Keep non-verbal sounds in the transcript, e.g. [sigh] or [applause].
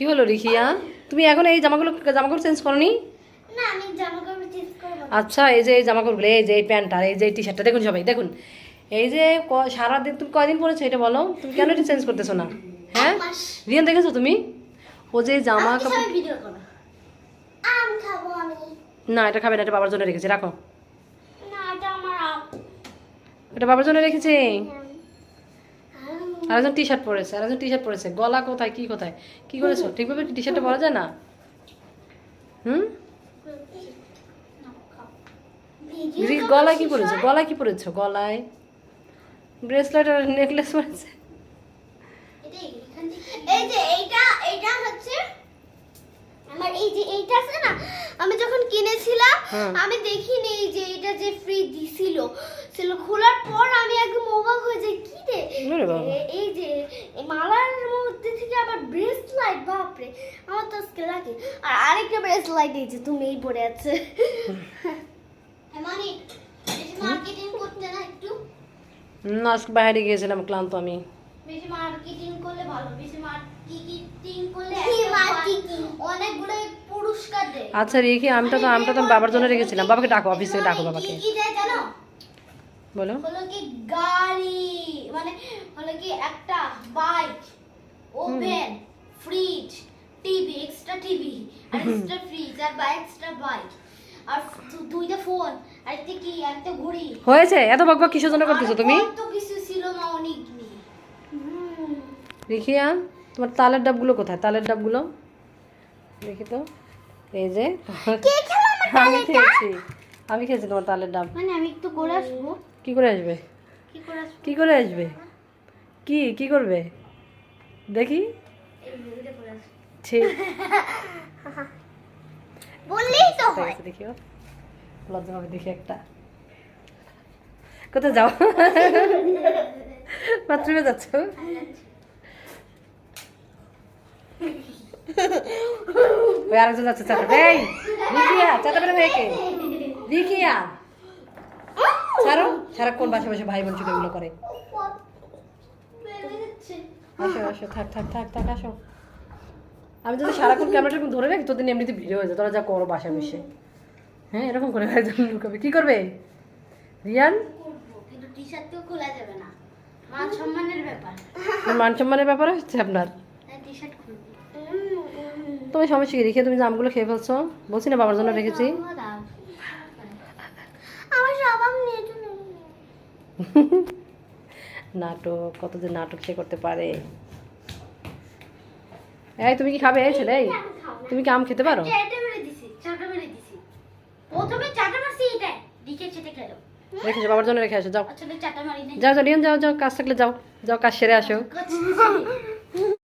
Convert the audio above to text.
কি হলো রিখিয়া তুমি এখন এই জামাগুলো জামাগুলো চেঞ্জ করনি? জামা কাপড় চেঞ্জ করব না। আচ্ছা এই যে এই জামাকাপড়গুলো এই যে এই প্যান্ট আর এই যে এই টি শার্টটা দেখুন সবাই দেখুন। এই যে সারাদিন তুমি কয়দিন পরেছো এটা বলো? তুমি কেন এটা চেঞ্জ করতেছো না? হ্যাঁ। রিয়ান দেখেছ তুমি? ও যে জামা কাপড় না এটা খাবে না এটা বাবার জন্য রেখেছি রাখো। এটা বাবার জন্য রেখেছি? আম। আর একজন টি শার্ট পরেছে আর একজন টি শার্ট পরেছে। গলা কোথায় কি কোথায়? কি করেছ? [laughs] ঠিকভাবে টি শার্টটা পরা যায় না? হুম? গলায় কি পরেছো? গলায় কি পরেছো? গলায়? ব্রেসলেট আর নেকলেস পরেছে? এই যে এইটা এইটা হচ্ছে আমার এই যে এইটা আছে না আমি যখন কিনেছিলাম আমি দেখিনি যে এটা যে ফ্রি দিছিল। ছিল খোলার পর আমি আমার তো আজকে লাগে আর আরেকটা ব্রেসলাইট এই যে তুমি এই পরে আছে। মানে মার্কেটিং করতে না একটু? আজকে বাইরে গিয়েছিলাম ক্লান্ত আমি। বেশি মার্কেটিং করলে ভালো বেশি মার্কেটিং করলে অনেকগুলো পুরস্কার দেয় আচ্ছা রেখে আমটা তো আমটা তো বাবার জন্য রেখেছিলাম। বাবাকে ডাকো অফিস থেকে ডাকো বাবাকে। কি কি দেয় জানো? বলো। হলো কি গাড়ি মানে হলো কি একটা বাইক ওভেন ফ্রিজ টিভি আর এক্সট্রা ফ্রিজ আর বা এক্সট্রা বাইক আর দুইটা ফোন আর একটা কি আর একটা ঘড়ি। হয়েছে? এত বকবক কিসের জন্য করতেছো তুমি? কত কিছু ছিল মা অনেক রিখিয়া তোমার তালের ডাবগুলো কোথায়? তালের ডাবগুলো? দেখি তো। এই যে কে খেলো আমার আমি খেয়েছি। আমি খেয়েছি তোমার তালের ডাব। মানে আমি একটু করে আসব। কি করে আসবে? কি করে আসব? কি করে আসবে? কি কি করবে? দেখি। এই ভিডিওটা করে আসব ঠিক বললেই তো হয় দেখিও লজ্জা হবে দেখি একটা। কোথায় যাও? বাথরুমে যাচ্ছ? ওই আরেকজন যাচ্ছে চাটা এই রিকিয়া চাটা বেরো মেয়েকে। রিকিয়া ছাড়ো সারাক্ষণ বাসা বসে ভাই বোন এগুলো করে। আসো আসো থাক থাক থাক থাক আসো। আমি যদি সারাক্ষণ ক্যামেরাটা ধরে রাখি তোদের এমনিতে ভিডিও হয়ে যায়। তোরা যা করো বাসা বসে। হ্যাঁ এরকম করে লুকাবে কি করবে? রিয়ান? মান সম্মানের ব্যাপার। হচ্ছে আপনার? টি তুমি সমস্যা কি? রেখে তুমি যে আমগুলো খেয়ে ফেলছো? বলছি না বাবার জন্য রেখেছি। [laughs] নাটক কত যে নাটক সে করতে পারে। এই তুমি কি খাবে ছেলে? তুমি কি আম খেতে পারো? রেখেছো বাবার জন্য রেখে আসো যাও। যাও যাও যাও যাও কাজ থাকলে যাও। যাও কাজ সেরে আসো।